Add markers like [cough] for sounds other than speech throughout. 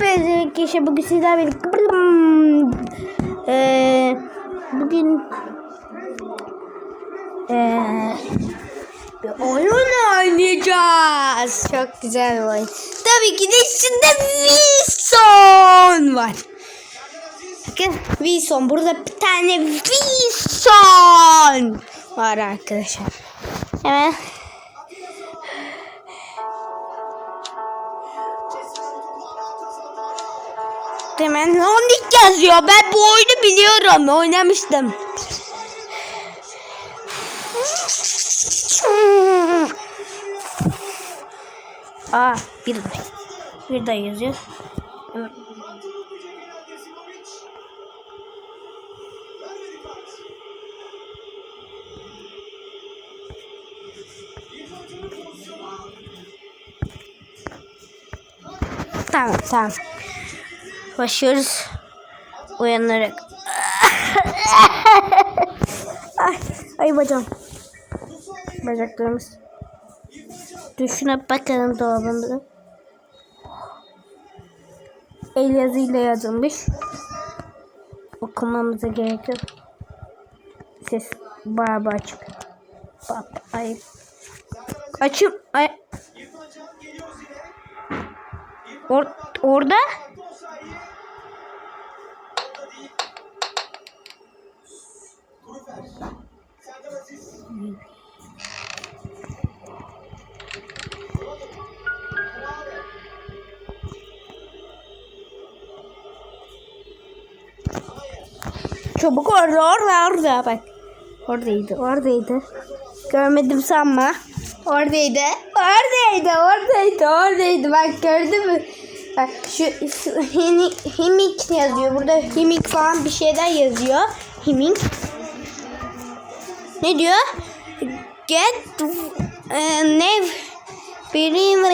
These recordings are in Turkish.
Hepinize kişi bugün sizlerle birlikte Eee, bugün eee, bir oyun oynayacağız. Çok güzel oyun. Tabii ki de içinde Wilson var. Bakın Wilson. Burada bir tane Wilson var arkadaşlar. Hemen Hemen Londik yazıyor. Ben bu oyunu biliyorum. Oynamıştım. Aa bir. Bir de yazıyor. Tamam tamam. Başlıyoruz. Uyanarak. [laughs] ay, ay bacağım. Bacaklarımız. Düşüne bakalım dolabımıza. El yazıyla yazılmış. Okumamıza gerek yok. Ses bayağı bayağı açık. Bak, ay. Açım. Ay. Or orada Çabuk orada orada orada bak. Oradaydı oradaydı. Görmedim sanma. Oradaydı. Oradaydı oradaydı oradaydı. Bak gördün mü? Bak şu, hini, himik yazıyor. Burada himik falan bir şeyler yazıyor. Himik. Ne diyor? Get e, ne Birim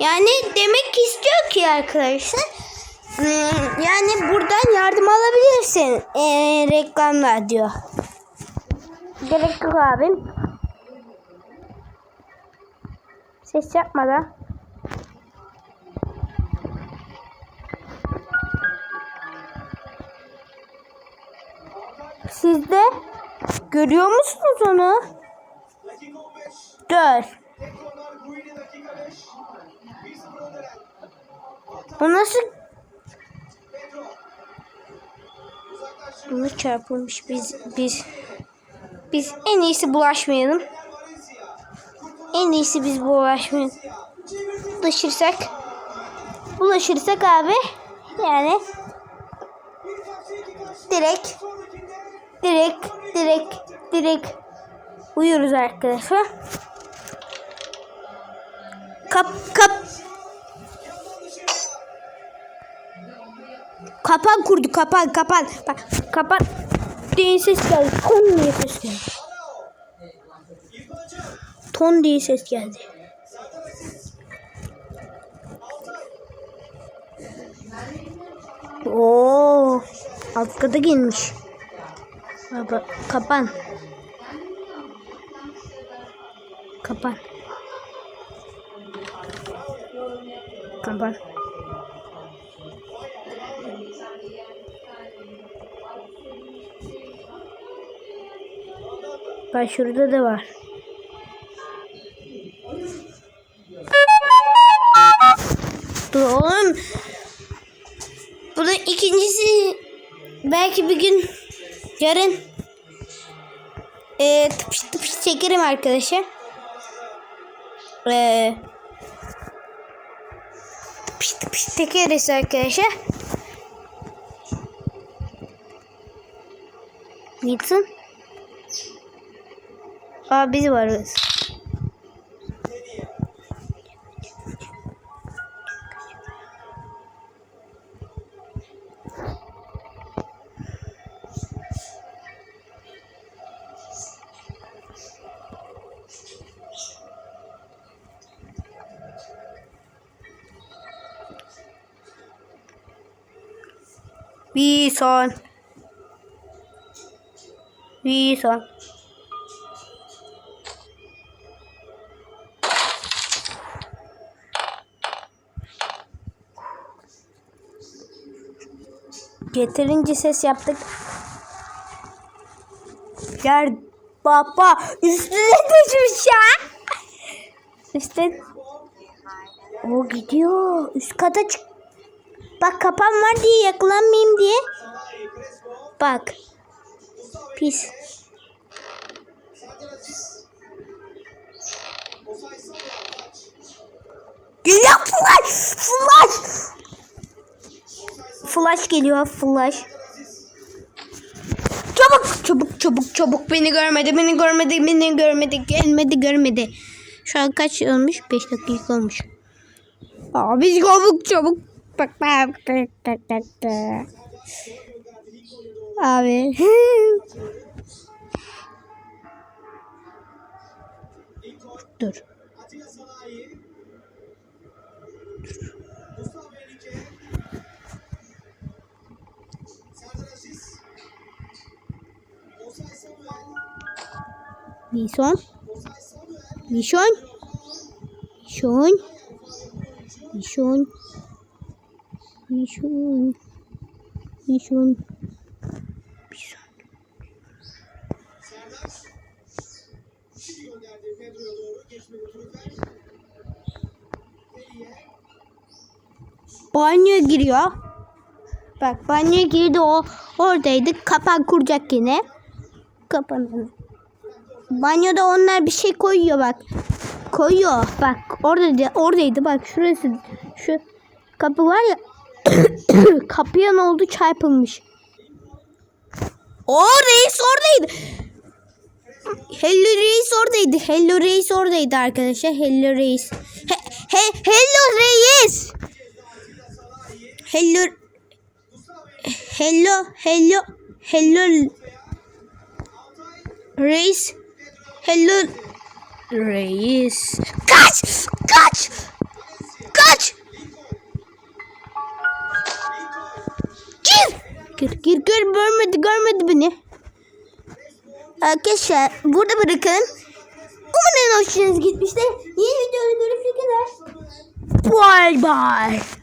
yani demek istiyor ki arkadaşlar Hmm, yani buradan yardım alabilirsin ee, reklamlar diyor. Gerek yok abim. Ses yapmadan. Siz de görüyor musunuz onu? Dur. Bu nasıl Bunu çarpılmış biz biz biz en iyisi bulaşmayalım. En iyisi biz bulaşmayalım. Bulaşırsak bulaşırsak abi yani direkt direkt direkt direkt uyuyoruz arkadaşlar. Kap kap Kapan kurdu kapan kapan. Bak kapan. Diye ses geldi. Ton diye ses geldi. Ton diye ses geldi. Oo, arkada gelmiş. Baba kapan. Kapan. Kapan. Bak şurada da var. Dur oğlum. Bu da ikincisi belki bir gün yarın e, tıpış tıpış çekerim arkadaşlar. E, tıpış tıpış çekeriz arkadaşlar. Gitsin. Aa biz varız. Wilson. Wilson. Getirince ses yaptık. Yer baba üstüne düşmüş ya. Üstte o gidiyor. Üst kata çık. Bak kapan var diye yakalanmayayım diye. Bak. Pis. Geliyor flash. Flash. Flash geliyor flash. Çabuk çabuk çabuk çabuk beni görmedi beni görmedi beni görmedi gelmedi görmedi. Şu an kaç olmuş? 5 dakika olmuş. Abi çabuk çabuk. Bak bak bak bak bak. Abi. [laughs] Dur. Nison. Nison. Nison. Nison. Nison. Nison. Nison. Banyo giriyor. Bak banyo girdi o oradaydı. Kapan kuracak yine. Kapanın. Banyoda onlar bir şey koyuyor bak. Koyuyor. Bak orada oradaydı bak şurası. Şu kapı var ya. [coughs] Kapıya ne oldu çarpılmış. O reis oradaydı. Hello reis oradaydı. Hello reis oradaydı arkadaşlar. Hello reis. He, he, hello reis. Hello. Hello. Hello. Hello. Reis. Hello. Reis. Kaç! Kaç! Kaç! Gir! Gir gir gir görmedi görmedi beni. Arkadaşlar burada bırakın. Umarım hoşunuza gitmiştir. Yeni videoda görüşmek üzere. Bye bye.